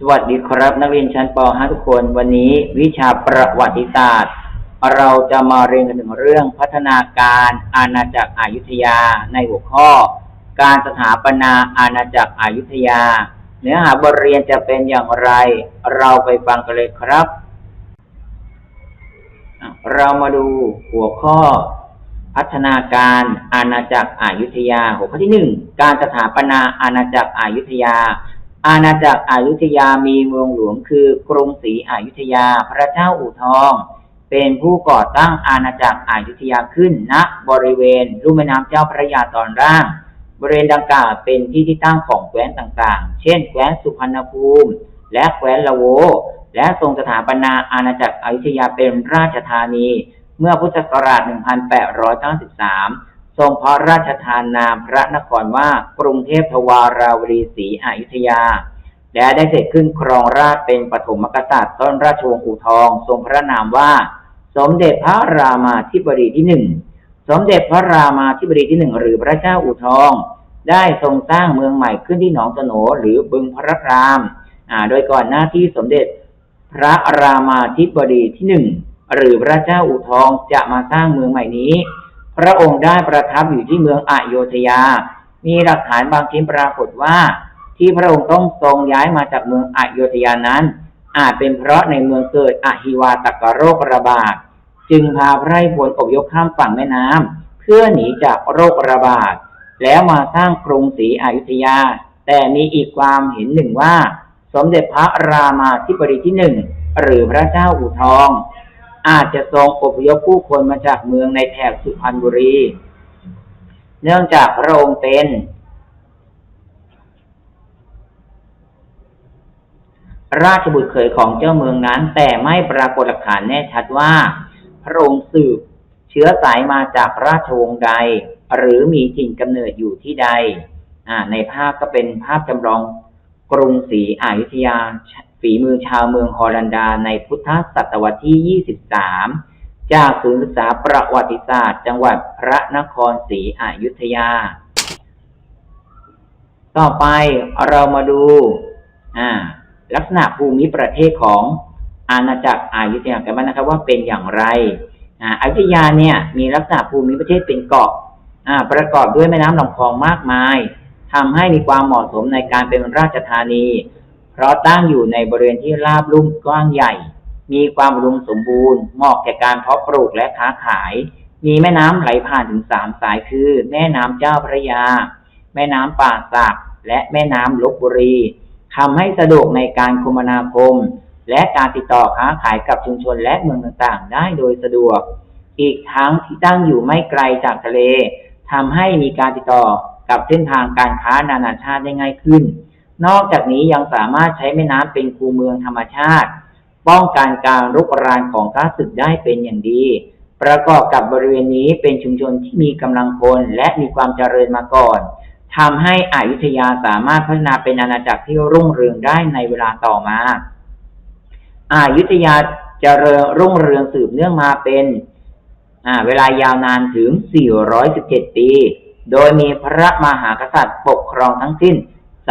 สวัสดีครับ นักเรียนชั้นป .5 ทุกคน วันนี้วิชาประวัติศาสตร์ เราจะมาเรียนกันถึงเรื่องพัฒนาการอาณาจักรอยุธยาในหัวข้อ การสถาปนาอาณาจักรอยุธยา เนื้อหาบทเรียนจะเป็นอย่างไร เราไปฟังกันเลยครับ เรามาดูหัวข้อ พัฒนาการอาณาจักรอยุธยาหัวข้อที่หนึ่งการสถาปนาอาณาจักรอยุธยา อาณาจักรอยุธยามีเมืองหลวงคือกรุงศรีอยุธยา พระเจ้าอู่ทอง เป็นผู้ก่อตั้งอาณาจักรอยุธยาขึ้นณบริเวณลุ่มแม่น้ำเจ้าพระยาตอนล่าง บริเวณดังกล่าวเป็นที่ที่ตั้งของแคว้นต่างๆ เช่นแคว้นสุพรรณภูมิ และแคว้นละโว และทรงสถาปนาอาณาจักรอยุธยาเป็นราชธานี เมื่อพุทธศักราช 1893 ทรงพระราชทานนามพระนครว่ากรุงเทพทวาราวดีศรีอยุธยา และได้เสร็จขึ้นครองราชเป็นปฐมกษัตริย์ต้นราชวงศ์อู่ทอง ทรงพระนามว่า สมเด็จพระรามาธิบดีที่หนึ่งสมเด็จพระรามาธิบดีที่หนึ่งหรือพระเจ้าอู่ทอง ได้ทรงสร้างเมืองใหม่ขึ้นที่หนองตโหนหรือบึงพระรามโดยก่อนหน้าที่สมเด็จพระรามาธิบดีที่หนึ่งหรือพระเจ้าอู่ทองจะมาสร้างเมืองใหม่นี้ พระองค์ได้ประทับอยู่ที่เมืองอโยธยา มีหลักฐานบางชิ้นปรากฏว่า ที่พระองค์ต้องทรงย้ายมาจากเมืองอโยธยานั้น อาจเป็นเพราะในเมืองเกิดอหิวาตกโรคระบาดจึงพาพระราชพลอพยพข้ามฝั่งแม่น้ำเพื่อหนีจากโรคระบาดแล้วมาสร้างกรุงศรีอยุธยา แต่มีอีกความเห็นหนึ่งว่า สมเด็จพระรามาธิบดีที่หนึ่งหรือพระเจ้าอู่ทอง อาจจะทรงอพยพผู้คนมาจากเมืองในแถบสุพรรณบุรี เนื่องจากพระองค์เป็น ราชบุตรเขยของเจ้าเมืองนั้น แต่ไม่ปรากฏหลักฐานแน่ชัดว่า พระองค์สืบเชื้อสายมาจากราชวงศ์ใด หรือมีถิ่นกำเนิดอยู่ที่ใดในภาพก็เป็นภาพจำลองกรุงศรีอยุธยา ฝีมือชาวเมืองฮอลันดาในพุทธศตวรรษที่ 23 จากศูนย์ศึกษาประวัติศาสตร์ จังหวัดพระนครศรีอยุธยา ต่อไปเรามาดูาลักษณะภูมิประเทศของอาณาจักรอยุธยากันบ้างนะครับว่าเป็นอย่างไรอายุธยาเนี่ยมีลักษณะภูมิประเทศเป็นเกาะาประกอบด้วยแม่น้ำลำคลองมากมายทำให้มีความเหมาะสมในการเป็นราชธานี เพราะตั้งอยู่ในบริเวณที่ราบลุ่มกว้างใหญ่ มีความอุดมสมบูรณ์เหมาะแก่การเพาะปลูกและค้าขาย มีแม่น้ำไหลผ่านถึงสามสายคือ แม่น้ำเจ้าพระยา แม่น้ำป่าสักและแม่น้ำลบบุรีทำให้สะดวกในการคมนาคม และการติดต่อค้าขายกับชุมชนและเมืองต่างๆ ได้โดยสะดวก อีกทั้งที่ตั้งอยู่ไม่ไกลจากทะเลทำให้มีการติดต่อกับเส้นทางการค้านานาชาติได้ง่ายขึ้น นอกจากนี้ยังสามารถใช้แม่น้ำเป็นคูเมืองธรรมชาติ ป้องกันการรุกรานของข้าศึกได้เป็นอย่างดี ประกอบกับบริเวณนี้เป็นชุมชนที่มีกำลังคนและมีความเจริญมาก่อนทำให้อยุธยาสามารถพัฒนาเป็นอาณาจักรที่รุ่งเรืองได้ในเวลาต่อมาอายุธยาเจริญรุ่งเรืองสืบเนื่องมาเป็นเวลายาวนานถึง 417 ปี โดยมีพระมหากษัตริย์ปกครองทั้งสิ้น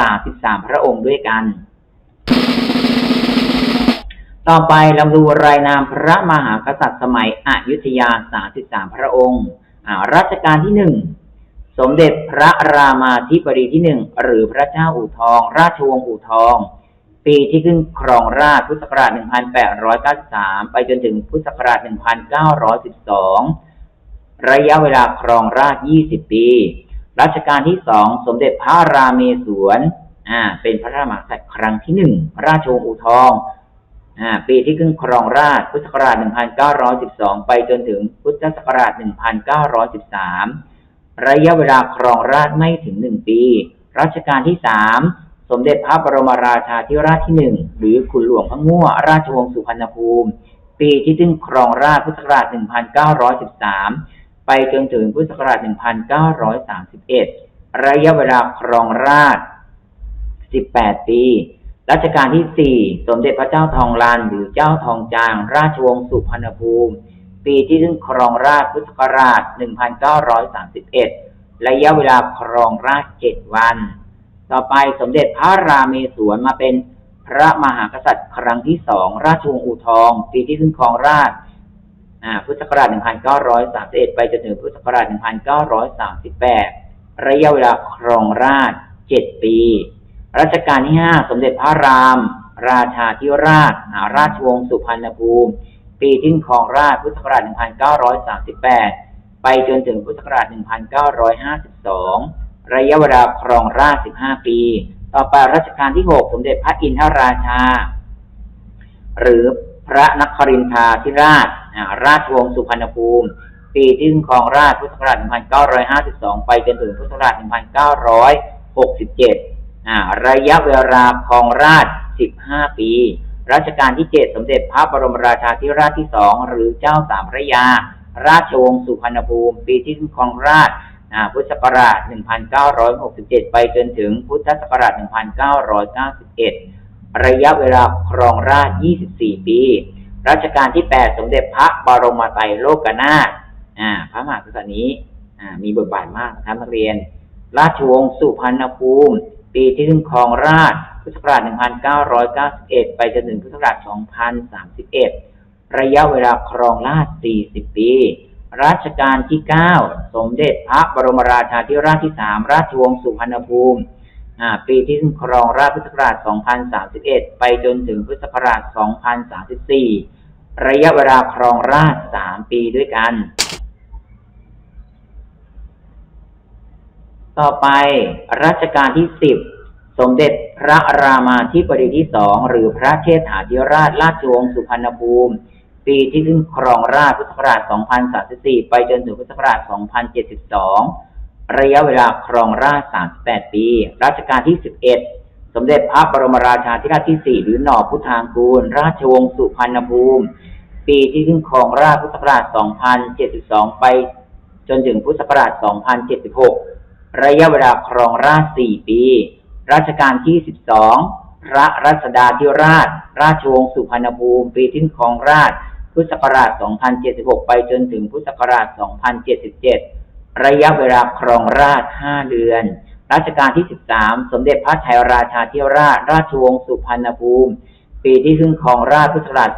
33 พระองค์ด้วยกัน ต่อไปเราดูรายนามพระมหากษัตริย์สมัยอยุธยา 33 พระองค์รัชกาลที่หนึ่งสมเด็จพระรามาธิบดีที่หนึ่งหรือพระเจ้าอู่ทอง ราชวงศ์อู่ทอง ปีที่ขึ้นครองราชพุทธศักราช 1893 ไปจนถึงพุทธศักราช 1912 ระยะเวลาครองราชย์20 ปี รัชกาลที่สองสมเด็จพระราเมศวรอ่าเป็นพระราชมหากษัตริย์ครั้งที่หนึ่งราชวงศ์อู่ทองอ่าปีที่ขึ้นครองราชพุทธศักราช 1912 ไปจนถึงพุทธศักราช 1913 ระยะเวลาครองราชไม่ถึงหนึ่งปี รัชกาลที่สามสมเด็จพระบรมราชาธิราชที่หนึ่งหรือขุนหลวงพระง่วราชวงศ์สุพรรณภูมิ ปีที่ถึงครองราชพุทธศักราช 1913 ไปจนถึงพุทธศักราช 1931 ระยะเวลาครองราช 18 ปี รัชกาลที่สี่สมเด็จพระเจ้าทองลานหรือเจ้าทองจาง ราชวงศ์สุพรรณภูมิ ปีที่ถึงครองราชพุทธศักราช 1931 ระยะเวลาครองราช 7 วัน ต่อไปสมเด็จพระราเมศวรมาเป็นพระมหากษัตริย์ครั้งที่สองราชวงศ์อู่ทอง ปีที่ขึ้นครองราช พุทธศักราช 1931 ไปจนถึงพุทธศักราช 1938 ระยะเวลาครองราช 7 ปี รัชกาลที่ 5 สมเด็จพระราม ราชาธิราชาราชวงศ์สุพรรณภูมิ ปีที่ครองราชพุทธศักราช 1938 ไปจนถึงพุทธศักราช 1952 ระยะเวลาครองราช 15 ปี ต่อไปรัชกาลที่ 6 สมเด็จพระอินทราชา หรือพระนครินทราธิราช ราชวงศ์สุพรรณภูมิ ปีที่ขึ้นครองราชพุทธศักราช 1952 ไปจนถึงพุทธศักราช 1967อ่าระยะเวลาครองราช 15 ปี รัชกาลที่ 7 สมเด็จพระบรมราชาธิราชที่ 2 หรือเจ้าสามพระยา ราชวงศ์สุพรรณภูมิ ปีที่ขึ้นครองราชพุทธศักราช 1967 ไปจนถึงพุทธศักราช 1991 ระยะเวลาครองราช 24 ปี รัชกาลที่8สมเด็จพระบรมไตรโลกนาถอ่า พระมหากษัตริย์นี้ อ่า มีบทบาทมากนะครับนักเรียน ราชวงศ์สุพรรณภูมิ ปีที่ขึ้นครองราชพุทธศักราช1991 ไปจนถึงพุทธศักราช2031 ระยะเวลาครองราช 40 ปี รัชกาลที่ 9 สมเด็จพระบรมราชาธิราชที่ 3 ราชวงศ์สุพรรณภูมิปีที่ขึ้นครองราชพุทธศักราช2031 ไปจนถึงพุทธศักราช2034 ระยะเวลาครองราช3ปีด้วยกัน ต่อไปรัชกาลที่10สมเด็จพระรามาธิบดีที่สองหรือพระเชษฐาธิราชราชวงศ์สุพรรณภูมิ ปีที่ขึ้นครองราชพุทธศักราช 2034 ไปจนถึงพุทธศักราช 2072 ระยะเวลาครองราช 38 ปี รัชกาลที่ 11 สมเด็จพระบรมราชาธิราชที่4หรือหน่อพุทธางกูล ราชวงศ์สุพรรณภูมิ ปีที่ขึ้นครองราชพุทธศักราช 2072 ไป จนถึงพุทธศักราช 2076 ระยะเวลาครองราช 4 ปี รัชกาลที่ 12 พระรัชดาธิราช ราชวงศ์สุพรรณภูมิ ปีที่ครองราช พุทธศักราช 2076 ไปจนถึงพุทธศักราช 2077 ระยะเวลาครองราช 5 เดือน รัชกาลที่ 13 สมเด็จพระชัยราชาธิราช ราชวงศ์สุพรรณภูมิ ปีที่ขึ้นครองราชพุทธศักราช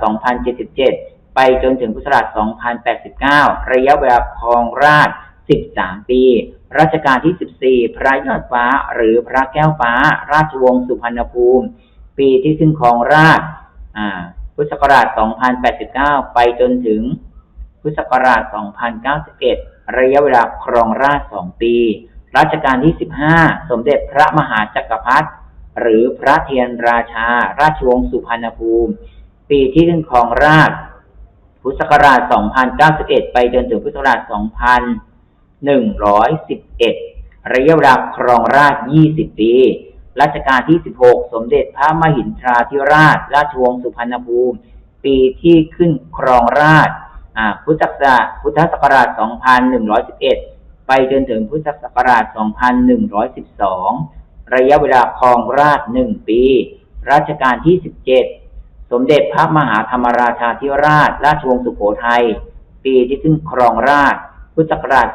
2077 ไปจนถึงพุทธศักราช 2089 ระยะเวลาครองราช 13 ปี รัชกาลที่ 14 พระยอดฟ้าหรือพระแก้วฟ้า ราชวงศ์สุพรรณภูมิ ปีที่ขึ้นครองราชพุทธศักราช 2089 ไปจนถึงพุทธศักราช 2091 ระยะเวลาครองราช 2 ปี รัชกาลที่ 15 สมเด็จพระมหาจักรพรรดิหรือพระเทียนราชา ราชวงศ์สุพรรณภูมิ ปีที่ขึ้นครองราชพุทธศักราช 2091 ไปจนถึงพุทธศักราช 2111 ระยะเวลาครองราช 20 ปี รัชกาลที่ 16 สมเด็จพระมหินทราธิราช ราชวงศ์สุพรรณภูมิ ปีที่ขึ้นครองราชพุทธศักราชพุทธศักราช2111 ไปจนถึงพุทธศักราช 2112 ระยะเวลาครองราช1ปี รัชกาลที่ 17 สมเด็จพระมหาธรรมราชาธิราช ราชวงศ์สุโขทัย ปีที่ขึ้นครองราช พุทธศักราช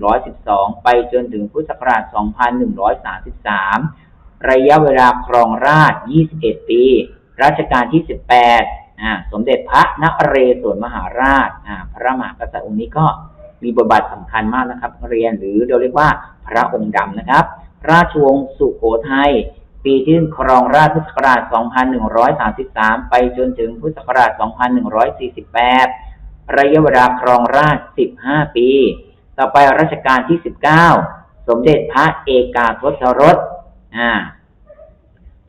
2112 ไปจนถึงพุทธศักราช 2133 ระยะเวลาครองราช 21 ปี รัชกาลที่ 18 สมเด็จพระนเรศวรมหาราช พระมหากษัตริย์องค์นี้ก็ มีบทบาทสำคัญมากนะครับเรียนหรือเราเรียกว่าพระองค์ดำนะครับ ราชวงศ์สุโขทัยปีที่ครองราชพุทธศักราช 2133 ไปจนถึงพุทธศักราช 2148 ระยะเวลาครองราช 15 ปี ต่อไปรัชกาลที่ 19 สมเด็จพระเอกาทศรสอ่า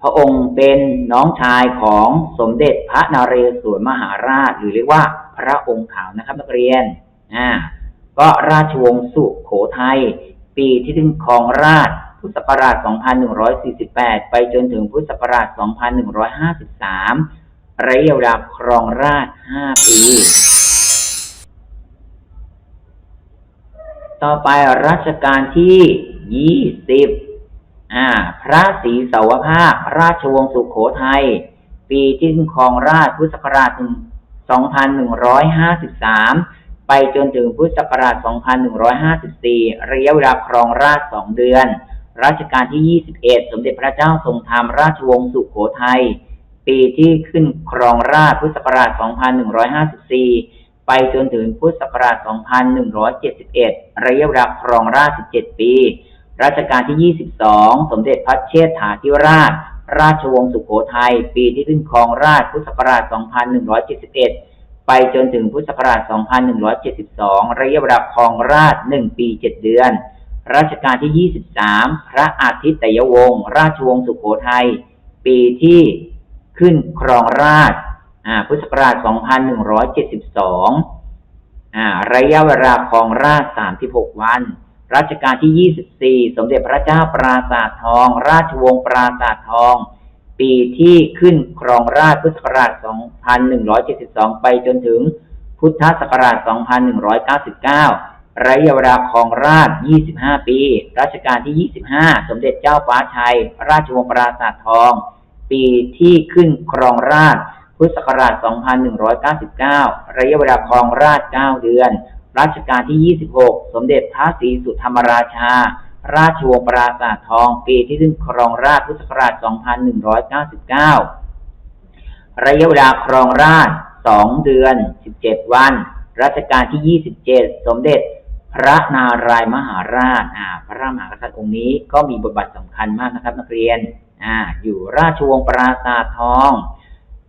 พระองค์เป็นน้องชายของสมเด็จพระนเรศวรมหาราช หรือเรียกว่าพระองค์ขาวนะครับนักเรียนอ่า ก็ราชวงศ์สุโขทัย ปีที่ถึงครองราชพุทธศักราช 2148 ไปจนถึงพุทธศักราช 2153 ระยะเวลาครองราช 5 ปี ต่อไปรัชกาลที่ 20 อ่า พระศรีเสาวภาค ราชวงศ์สุโขทัย ปีที่ขึ้นครองราชพุทธศักราช 2153 ไปจนถึงพุทธศักราช 2154 ระยะเวลาครองราช2เดือน รัชกาลที่ 21 สมเด็จพระเจ้าทรงธรรมราชวงศ์สุโขทัย ปีที่ขึ้นครองราชพุทธศักราช 2154 ไปจนถึงพุทธศักราช 2171 ระยะเวลาครองราช 17 ปี รัชกาลที่ 22 สมเด็จพระเชษฐาธิราช ราชวงศ์สุโขทัย ปีที่ขึ้นครองราชพุทธศักราช 2171 ไปจนถึงพุทธศักราช 2172 ระยะเวลาครองราช 1 ปี 7 เดือน รัชกาลที่ 23 พระอาทิตยวงศ์ ราชวงศ์สุโขทัย ปีที่ขึ้นครองราชพุทธศักราช 2172 ระยะเวลาครองราช 36 วัน รัชกาลที่ 24 สมเด็จพระเจ้าปราสาททอง ราชวงศ์ปราสาททอง ปีที่ขึ้นครองราชพุทธศักราช 2172 ไปจนถึงพุทธศักราช 2199 ระยะเวลาครองราช 25 ปี รัชกาลที่ 25 สมเด็จเจ้าฟ้าชัย ราชวงศ์ปราสาททอง ปีที่ขึ้นครองราช พุทธศักราช 2199 ระยะเวลาครองราช 9 เดือน รัชกาลที่ 26 สมเด็จพระศรีสุธรรมราชา ราชวงศ์ปราสาททอง ปีที่ขึ้นครองราชพุทธศักราช 2199 ระยะเวลาครองราช 2 เดือน 17 วัน รัชกาลที่ 27 สมเด็จพระนารายมหาราชอ่าพระมหากษัตริย์องค์นี้ก็มีบทบาทสำคัญมากนะครับ นักเรียนอ่าอยู่ราชวงศ์ปราสาททอง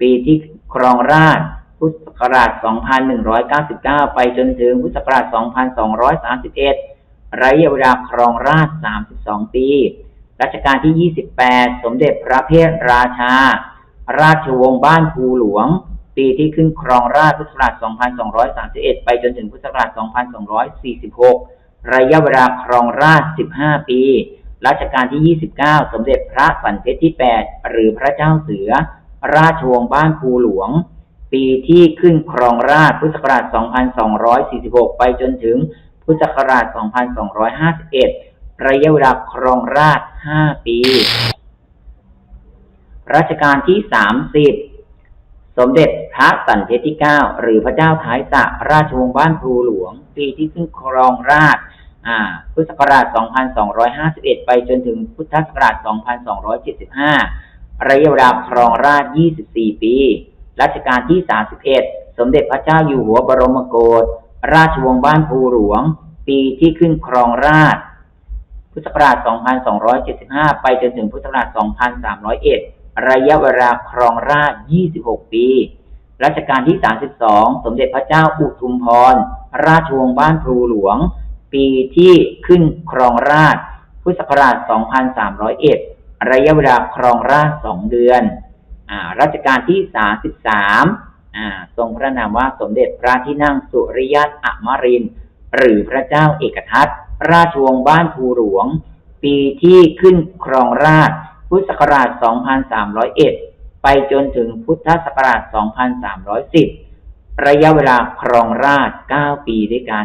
ปีที่ครองราชพุทธศักราช 2199 ไปจนถึงพุทธศักราช 2231 ระยะเวลาครองราช32 ปี รัชกาลที่ 28 สมเด็จพระเพทราชา ราชวงศ์บ้านภูหลวง ปีที่ขึ้นครองราชพุทธศักราช2231 ไปจนถึงพุทธศักราช2246 ระยะเวลาครองราช 15 ปี รัชกาลที่ 29 สมเด็จพระสันเพชรที่ 8 หรือพระเจ้าเสือ ราชวงศ์บ้านภูหลวงปีที่ขึ้นครองราชพุทธศักราช 2246 ไปจนถึง พุทธศักราช 2251 ระยะเวลาครองราช 5 ปี รัชกาลที่ 30 สมเด็จพระสันเพชรที่9หรือพระเจ้าท้ายสระราชวงศ์บ้านภูหลวง ปีที่ขึ้นครองราชพุทธศักราช 2251 ไปจนถึงพุทธศักราช 2275 ระยะเวลาครองราช 24 ปี รัชกาลที่ 31 สมเด็จพระเจ้าอยู่หัวบรมโกศ ราชวงศ์บ้านภูหลวง ปีที่ขึ้นครองราช พุทธศักราช 2275 ไปจนถึงพุทธศักราช 2301 ระยะเวลาครองราช 26 ปีรัชกาลที่ 32 สมเด็จพระเจ้าอุทุมพร ราชวงศ์บ้านภูหลวง ปีที่ขึ้นครองราช พุทธศักราช 2301 ระยะเวลาครองราช 2 เดือน อ่า รัชกาลที่ 33 ทรงพระนามว่าสมเด็จพระที่นั่งสุริยัตอมริน หรือพระเจ้าเอกทัตราชวงศ์บ้านภูหลวง ปีที่ขึ้นครองราชพุทธศักราช 2301 ไปจนถึงพุทธศักราช 2310 ระยะเวลาครองราช 9 ปีด้วยกัน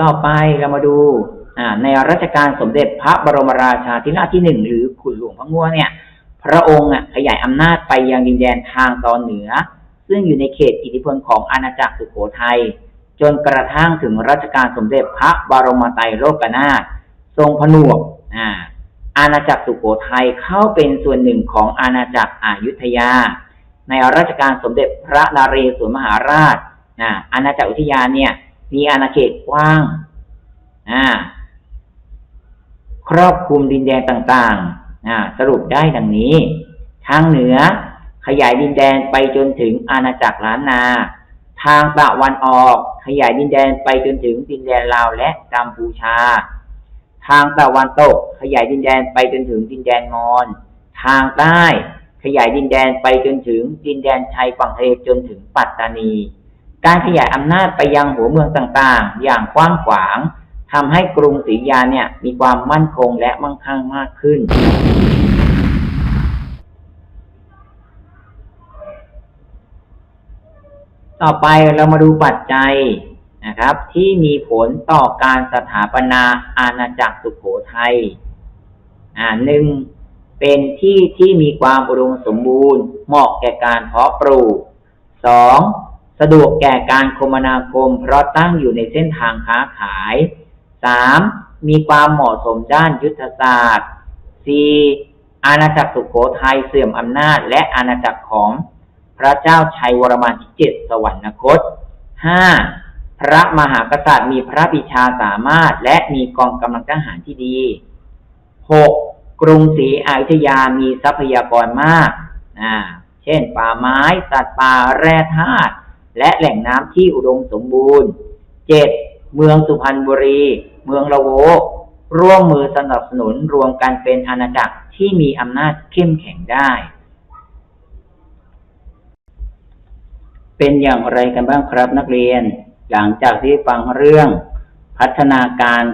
ต่อไปเรามาดู ในรัชกาลสมเด็จพระบรมราชาธิราชที่หนึ่งหรือขุนหลวงพระงัวเนี่ย พระองค์ขยายอำนาจไปยังดินแดนทางตอนเหนือ ซึ่งอยู่ในเขตอิทธิพลของอาณาจักรสุโขทัยจนกระทั่งถึงรัชกาลสมเด็จพระบรมไตรโลกนาถทรงผนวกอาณาจักรสุโขทัยเข้าเป็นส่วนหนึ่งของอาณาจักรอยุธยา ในรัชกาลสมเด็จพระนเรศวรมหาราชอาอาณาจักรอยุธยาเนี่ย มีอาณาเขตกว้างอ่า ครอบคลุมดินแดนต่างๆ สรุปได้ดังนี้ ทางเหนือขยายดินแดนไปจนถึงอาณาจักรล้านนา ทางตะวันออกขยายดินแดนไปจนถึงดินแดนลาวและกัมพูชา ทางตะวันตกขยายดินแดนไปจนถึงดินแดนมอญ ทางใต้ขยายดินแดนไปจนถึงดินแดนชายฝั่งทะเลจนถึงปัตตานี การขยายอำนาจไปยังหัวเมืองต่างๆ อย่างกว้างขวาง ทำให้กรุงศรีอยุธยาเนี่ยมีความมั่นคงและมั่งคั่งมากขึ้น ต่อไปเรามาดูปัจจัยนะครับ ที่มีผลต่อการสถาปนาอาณาจักรสุโขทัยอ่าหนึ่งเป็นที่ที่มีความอุดมสมบูรณ์ เหมาะแก่การเพาะปลูกสองสะดวกแก่การคมนาคม เพราะตั้งอยู่ในเส้นทางค้าขาย 3. มีความเหมาะสมด้านยุทธศาสตร์ 4. อาณาจักรสุขโขทัยเสื่อมอำนาจ และอาณาจักรของพระเจ้าชัยวรมันที่เจ็ดสวรรคต 5. พระมหากษัตริย์มีพระบิชาสามารถ และมีกองกำลังทหารที่ดี 6. กรุงศรีอยุธยามีทรัพยากรมากอ่าเช่น ป่าไม้สัตว์ป่าแร่ธาตุและแหล่งน้ำที่อุดมสมบูรณ์ 7. เมืองสุพรรณบุรี เมืองละโว ร่วมมือสนับสนุนรวมกันเป็นอาณาจักรที่มีอำนาจเข้มแข็งได้ เป็นอย่างไรกันบ้างครับนักเรียน หลังจากที่ฟังเรื่อง พัฒนาการ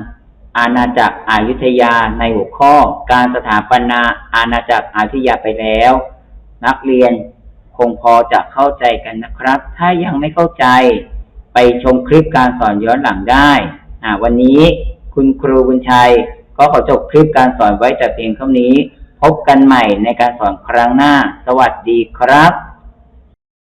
อาณาจักรอายุทยาในหัวข้อการสถาปนาอาณาจักรอายุทยาไปแล้ว นักเรียนคงพอจะเข้าใจกันนะครับ ถ้ายังไม่เข้าใจ ไปชมคลิปการสอนย้อนหลังได้อ่าวันนี้คุณครูบุญชัย ก็ขอจบคลิปการสอนไว้แต่เพียงเท่านี้ พบกันใหม่ในการสอนครั้งหน้า สวัสดีครับ